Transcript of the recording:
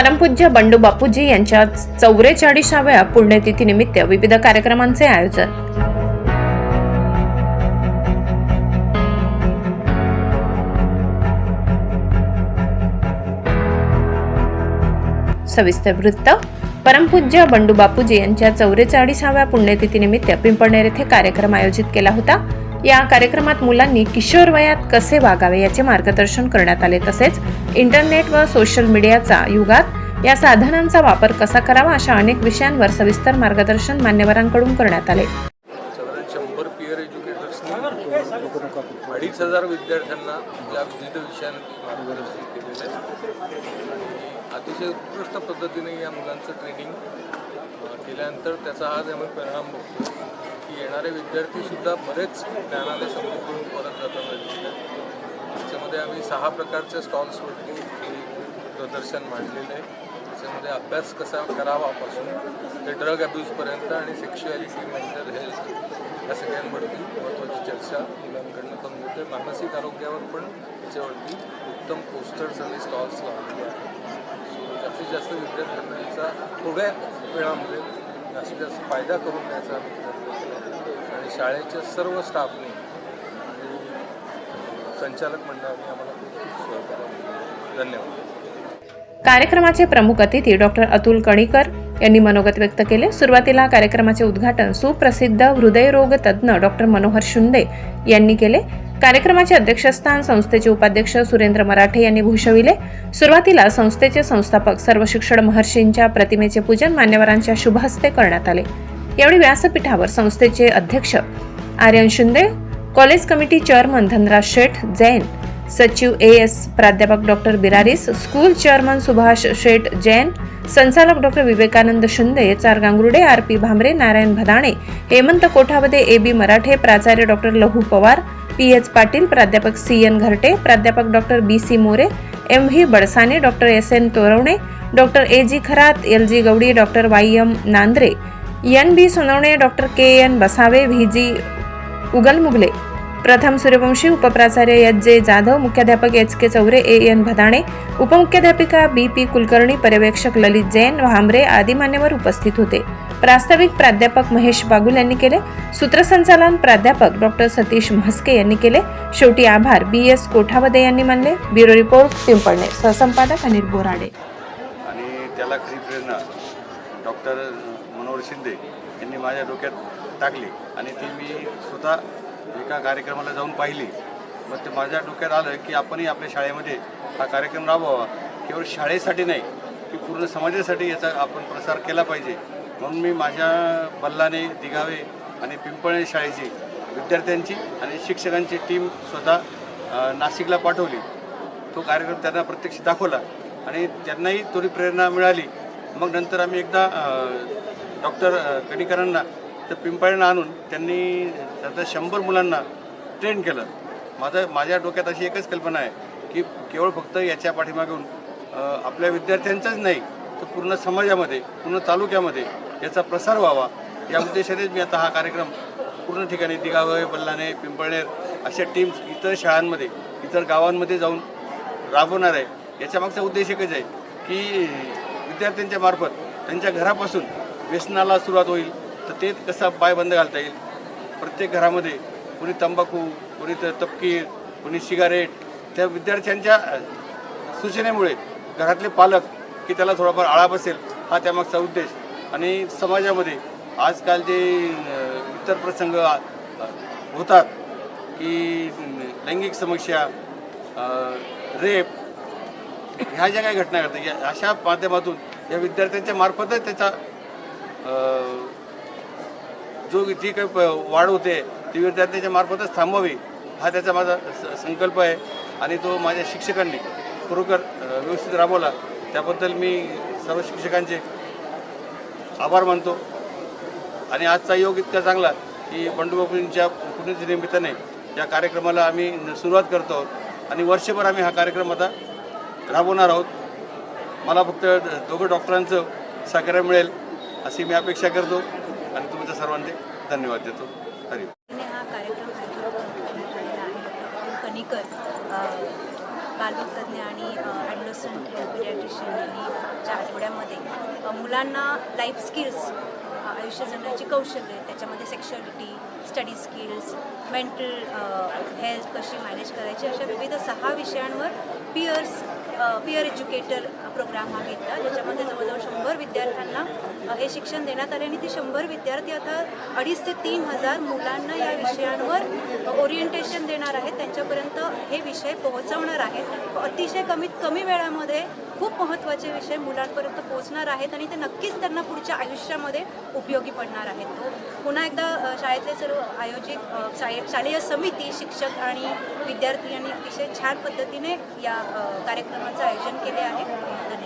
परमपूज्य बंडू बापूजी यांच्या चौवेचाळीसाव्या पुण्यतिथीनिमित्त विविध कार्यक्रमांचे आयोजन. सविस्तर वृत्त. परमपूज्य बंडू बापूजी यांच्या चौवेचाळीसाव्या पुण्यतिथीनिमित्त पिंपळनेर येथे कार्यक्रम आयोजित केला होता. या कार्यक्रमात मुलांनी किशोर वयात कसे वागावे याचे मार्गदर्शन करण्यात आले तसेच इंटरनेट व सोशल मीडियाचा युगात या साधनांचा वापर कसा करावा अशा अनेक विषयांवर सविस्तर मार्गदर्शन मान्यवरांकडून करण्यात आले. अडीच हजार विद्यार्थ्यांना या विविध विषयांची मार्गदर्शन केलेलं आहे. अतिशय उत्कृष्ट पद्धतीने या मुलांचं ट्रेनिंग केल्यानंतर त्याचा आज आम्ही परिणाम बघतो की येणारे विद्यार्थीसुद्धा बरेच ज्ञानाने समृद्ध होऊन परत जाताना दिसत त्याच्यामध्ये आम्ही सहा प्रकारच्या स्टॉल्सवरती प्रदर्शन मांडलेलं आहे. त्याच्यामध्ये अभ्यास कसा करावापासून ते ड्रग अब्यूजपर्यंत आणि सेक्शुअलिटी मेंटल हेल्थ या सगळ्यांवरती महत्त्वाची चर्चा मुलांकडनं पण होते मानसिक आरोग्यावर पण त्याच्यावरती उत्तम पोस्टर्स आणि स्टॉल्स लावलेले आहेत. सो जास्तीत जास्त विद्यार्थ्यांचा थोड्या वेळामध्ये जास्तीत जास्त फायदा करून द्यायचा आम्ही प्रयत्न केला आहे. आणि शाळेच्या सर्व स्टाफने संचालक मंडळाने आम्हाला खूप सहकार्य धन्यवाद. कार्यक्रमाचे प्रमुख अतिथी डॉक्टर अतुल कणीकर यांनी मनोगत व्यक्त केले. सुरुवातीला कार्यक्रमाचे उद्घाटन सुप्रसिद्ध हृदयरोग तज्ज्ञ डॉक्टर मनोहर शिंदे यांनी केले. कार्यक्रमाचे अध्यक्षस्थान संस्थेचे उपाध्यक्ष सुरेंद्र मराठे यांनी भूषविले. सुरुवातीला संस्थेचे संस्थापक सर्व शिक्षण महर्षींच्या प्रतिमेचे पूजन मान्यवरांच्या शुभहस्ते करण्यात आले. यावेळी व्यासपीठावर संस्थेचे अध्यक्ष Aryan Shinde college committee chairman Dhanraj Sheth Jain सचिव ए एस प्राध्यापक doctor Biraris school chairman Subhash Sheth Jain संचालक डॉक्टर विवेकानंद शिंदे चार R Gangurde R P Bhambare Narayan Bhadane Hemant Kothawade A B Marathe प्राचार्य डॉक्टर लहू Pawar P H Patil प्राध्यापक C N Gharte प्राध्यापक doctor B C More M V Badsane doctor S N Torwane doctor A G Kharat L G Gawdi doctor Y M Nandre N B Sonawane doctor K N Basawe V G Ugalmugle Pratham Suryavanshi उपप्राचार्य H J Jadhav मुख्याध्यापक H K Chaure A N Bhadane उपमुख्याध्यापिका B P Kulkarni पर्यवेक्षक ललित जैन भांबरे आदी मान्यवर उपस्थित होते प्रास्ताविक प्राध्यापक महेश बागुल यांनी केले सूत्रसंचालन प्राध्यापक डॉक्टर सतीश म्हस्के यांनी केले शेवटी आभार बी एस कोठावदे यांनी मानले ब्युरो रिपोर्ट पिंपळणे सहसंपादक अनिल बोराडे आणि त्याला खरी प्रेरणा डॉक्टर मनोहर शिंदे यांनी माझ्या डोक्यात टाकली आणि ती मी स्वतः एका कार्यक्रमाला जाऊन पाहिली. मग ते माझ्या डोक्यात आलं की आपणही आपल्या शाळेमध्ये हा कार्यक्रम राबवावा. केवळ शाळेसाठी नाही की पूर्ण समाजासाठी याचा आपण प्रसार केला पाहिजे. म्हणून मी माझ्या बल्लाने दिघावे आणि पिंपळे शाळेची विद्यार्थ्यांची आणि शिक्षकांची टीम स्वतः नाशिकला पाठवली. तो कार्यक्रम त्यांना प्रत्यक्ष दाखवला आणि त्यांनाही थोडी प्रेरणा मिळाली. मग नंतर आम्ही एकदा डॉक्टर कणीकरांना तर पिंपळ्यांना आणून त्यांनी त्यातल्या शंभर मुलांना ट्रेन केलं. माझं माझ्या डोक्यात अशी एकच कल्पना आहे की केवळ फक्त याच्या पाठीमागून आपल्या विद्यार्थ्यांचाच नाही तर पूर्ण समाजामध्ये पूर्ण तालुक्यामध्ये याचा प्रसार व्हावा. या उद्देशानेच मी आता हा कार्यक्रम पूर्ण ठिकाणी दिगावय बल्लाने पिंपळनेर अशा टीम्स इतर शाळांमध्ये इतर गावांमध्ये जाऊन राबवणार आहे. याच्या मागचा उद्देश एकच आहे की विद्यार्थ्यांच्या मार्फत त्यांच्या घरापासून व्यसनाला सुरुवात होईल तर ते कसा पायबंद घालता येईल? प्रत्येक घरामध्ये कोणी तंबाखू कोणी तपकीर कोणी सिगारेट त्या विद्यार्थ्यांच्या सूचनेमुळे घरातले पालक की त्याला थोडाफार आळा बसेल हा त्यामागचा उद्देश. आणि समाजामध्ये आजकाल जे इतर प्रसंग होतात की लैंगिक समस्या रेप ह्या ज्या काही घटना घडतात या अशा माध्यमातून या विद्यार्थ्यांच्या मार्फतच त्याचा जो जी काही प- वाढ होते ती विद्यार्थ्यांच्या मार्फतच थांबवावी हा त्याचा माझा स- संकल्प आहे. आणि तो माझ्या शिक्षकांनी खरोखर व्यवस्थित राबवला. त्याबद्दल मी सर्व शिक्षकांचे आभार मानतो. आणि आजचा योग इतका चांगला की बंडूबापूंच्या पुण्यतिनिमित्ताने या कार्यक्रमाला आम्ही सुरुवात करतो आहोत. आणि वर्षभर आम्ही हा कार्यक्रम आता राबवणार आहोत. मला फक्त दोघं डॉक्टरांचं सहकार्य मिळेल. अशी मी अपेक्षा करतो. आणि तुमच्या सर्वांचे धन्यवाद देतो. हरी ने हा कार्यक्रम कणिकर अ, बालरोगतज्ञ आणि यांनी आठवड्यामध्ये मुलांना लाईफ स्किल्स आयुष्य जगण्याची कौशल्य त्याच्यामध्ये sexuality study skills mental health कशी मॅनेज करायची अशा विविध सहा विषयांवर पियर्स पियर एज्युकेटर प्रोग्राम हा घेतला. ज्याच्यामध्ये जवळजवळ शंभर विद्यार्थ्यांना हे शिक्षण देण्यात आले आणि ते शंभर विद्यार्थी आता अडीच ते तीन हजार मुलांना या विषयांवर ओरिएंटेशन देणार आहेत. त्यांच्यापर्यंत हे विषय पोहोचवणार आहेत. अतिशय कमीत कमी वेळामध्ये खूप महत्त्वाचे विषय मुलांपर्यंत पोहोचणार आहेत आणि ते नक्कीच त्यांना पुढच्या आयुष्यामध्ये उपयोगी पडणार आहेत. तो पुन्हा एकदा शाळेतले सर्व आयोजित शाळे शालेय समिती शिक्षक आणि विद्यार्थी यांनी अतिशय छान पद्धतीने या कार्यक्रमात कार्यक्रमाचं आयोजन केले आहे.